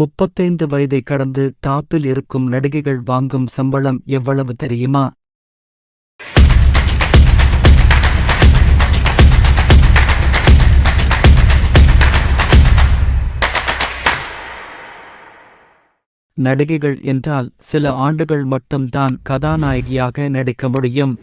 முப்பத்தைந்து வயதை கடந்து டாப்பில் இருக்கும் நடிகைகள் வாங்கும் சம்பளம் எவ்வளவு தெரியுமா? நடிகைகள் என்றால் சில ஆண்டுகள் மட்டும்தான் கதாநாயகியாக நடிக்க முடியும்.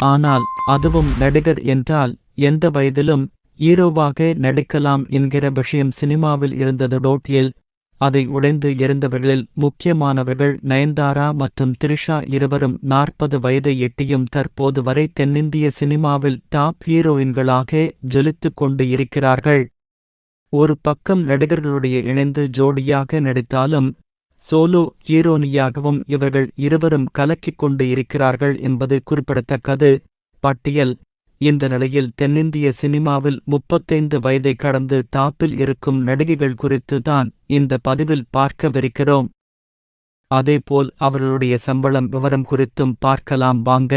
ஆனால் அதுவும் நடிகர் என்றால் எந்த வயதிலும் ஹீரோவாக நடிக்கலாம் என்கிற விஷயம் சினிமாவில் இருந்தது. டோட்டியில் அதை உடைந்து எறிந்தவர்களில் முக்கியமானவர்கள் நயன்தாரா மற்றும் த்ரிஷா இருவரும் நாற்பது வயதை எட்டியும் தற்போது வரை தென்னிந்திய சினிமாவில் டாப் ஹீரோயின்களாக ஜொலித்துக் கொண்டு இருக்கிறார்கள். ஒரு பக்கம் நடிகர்களுடைய இணைந்து ஜோடியாக நடித்தாலும் சோலோ ஹீரோனியாகவும் இவர்கள் இருவரும் கலக்கிக் கொண்டு இருக்கிறார்கள் என்பது குறிப்பிடத்தக்கது. பட்டியல் இந்த நிலையில் தென்னிந்திய சினிமாவில் முப்பத்தைந்து வயதை கடந்து டாப்பில் இருக்கும் நடிகைகள் குறித்து தான் இந்த பதிவில் பார்க்கவிருக்கிறோம். அதேபோல் அவர்களுடைய சம்பளம் விவரம் குறித்தும் பார்க்கலாம் வாங்க.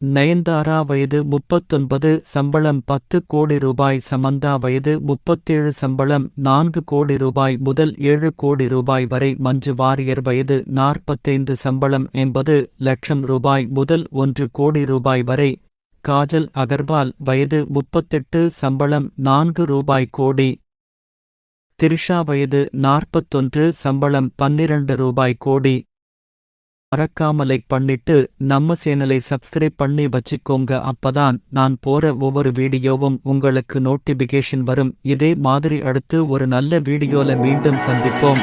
நயன்தாரா வயது முப்பத்தொன்பது சம்பளம் பத்து கோடி ரூபாய் சமந்தா வயது முப்பத்தேழு சம்பளம் நான்கு கோடி ரூபாய் முதல் ஏழு கோடி ரூபாய் வரை மஞ்சு வாரியர் வயது நாற்பத்தைந்து சம்பளம் எண்பது லட்சம் ரூபாய் முதல் ஒன்று கோடி ரூபாய் வரை காஜல் அகர்வால் வயது முப்பத்தெட்டு சம்பளம் நான்கு ரூபாய் கோடி. திரிஷா வயது நாற்பத்தொன்று சம்பளம் பன்னிரண்டு ரூபாய் கோடி. மறக்காம லைக் பண்ணிட்டு நம்ம சேனலை சப்ஸ்கிரைப் பண்ணி வச்சுக்கோங்க. அப்பதான் நான் போற ஒவ்வொரு வீடியோவும் உங்களுக்கு நோட்டிபிகேஷன் வரும். இதே மாதிரி அடுத்து ஒரு நல்ல வீடியோல மீண்டும் சந்திப்போம்.